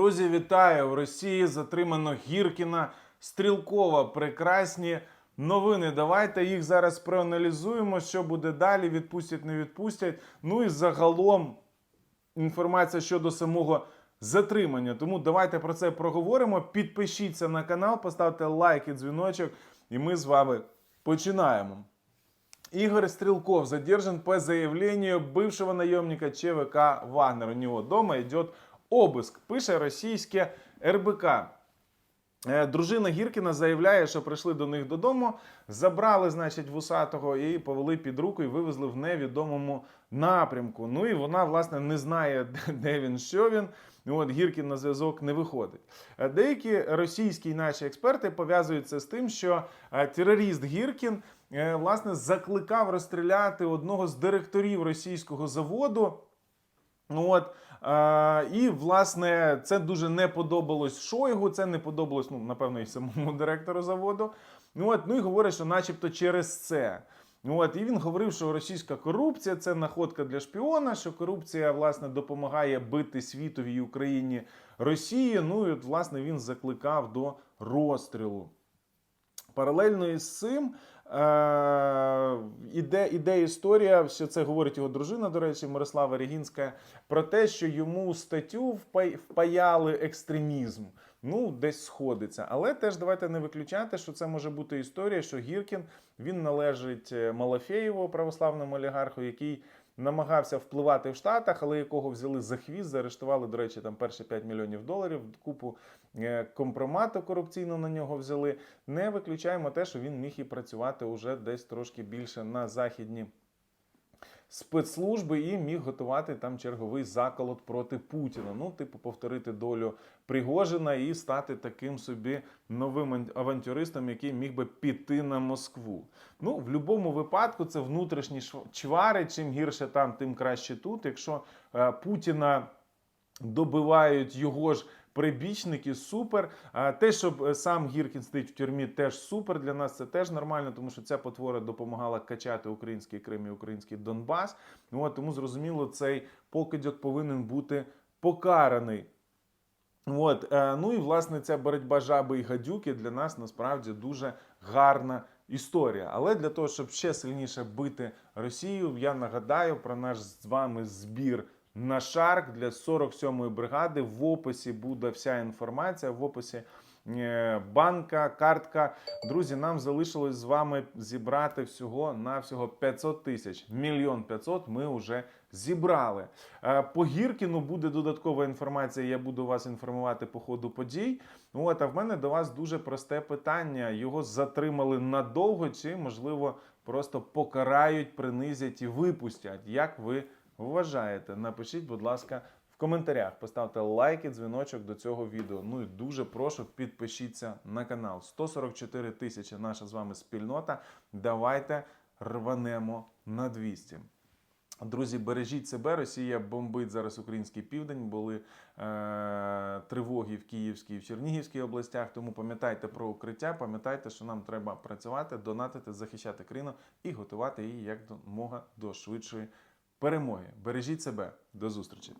Друзі, вітаю! В Росії затримано Гіркіна, Стрілкова. Прекрасні новини. Давайте їх зараз проаналізуємо. Що буде далі? Відпустять, не відпустять. Ну і загалом інформація щодо самого затримання. Тому давайте про це проговоримо. Підпишіться на канал, поставте лайк і дзвіночок, і ми з вами починаємо. Игорь Стрелков задержан по заявлению бывшего наемника ЧВК «Вагнер». У него дома идет обыск, пише російське РБК. Е, Дружина Гіркіна заявляє, що прийшли до них додому, забрали, значить, вусатого і повели під руку і вивезли в невідомому напрямку. Ну і вона, власне, не знає, де він, що він. От Гіркін на зв'язок не виходить. Е, Деякі російські наші експерти пов'язують це з тим, що е, терорист Гіркін власне закликав розстріляти одного з директорів російського заводу. Ну От, е, і, власне, це дуже не подобалось Шойгу, це не подобалось, ну, напевно, і самому директору заводу. Ну, от, ну і говорить, що начебто через це. Ну, От, і він говорив, що російська корупція це находка для шпіона, що корупція власне допомагає бити світові Україні Росії. Ну і от, власне він закликав до розстрілу. Паралельно із цим е, іде, іде історія, що це говорить його дружина, до речі, Мирослава Регінська, про те, що йому статтю впаяли екстремізм. Ну, десь сходиться. Але теж давайте не виключати, що це може бути історія, що Гіркін він належить е, Малафєєву, православному олігарху, який намагався впливати в Штатах, але якого взяли за хвіст, заарештували, до речі, там перші 5 мільйонів доларів, купу е, компромату корупційно на нього взяли. Не виключаємо те, що він міг і працювати уже десь трошки більше на західні спецслужби і міг готувати там черговий заколот проти Путіна. Ну, типу, повторити долю Пригожина і стати таким собі новим авантюристом, який міг би піти на Москву. Ну, в будь-якому випадку це внутрішні чвари. Чим гірше там, тим краще тут. Якщо е, Путіна добивають його ж прибічники, супер. А те, щоб е, сам Гіркін сидить в тюрмі, теж супер. Для нас це теж нормально, тому що ця потвора допомагала качати український Крим і український Донбас. Ну, от, тому зрозуміло, цей покидьок повинен бути покараний. От, е, ну і власне ця боротьба жаби і гадюки для нас насправді дуже гарна історія. Але для того, щоб ще сильніше бити Росію, я нагадаю про наш з вами збір на шарк для 47-ї бригади. В описі буде вся інформація. В описі е, банка, картка. Друзі, нам залишилось з вами зібрати всього на всього 500 тисяч. Мільйон 500 ми вже зібрали. Е, По Гіркіну буде додаткова інформація. Я буду вас інформувати по ходу подій. От, а в мене до вас дуже просте питання: його затримали надовго, чи можливо просто покарають, принизять і випустять. Як ви вважаєте? Напишіть, будь ласка. В коментарях поставте лайк і дзвіночок до цього відео. Ну і дуже прошу підпишіться на канал. 144 тисячі наша з вами спільнота. Давайте рванемо на 200. Друзі, бережіть себе. Росія бомбить зараз український південь. Були е, тривоги в Київській і в Чернігівській областях. Тому пам'ятайте про укриття, пам'ятайте, що нам треба працювати, донатити, захищати країну і готувати її як мога до швидшої перемоги. Бережіть себе. До зустрічі.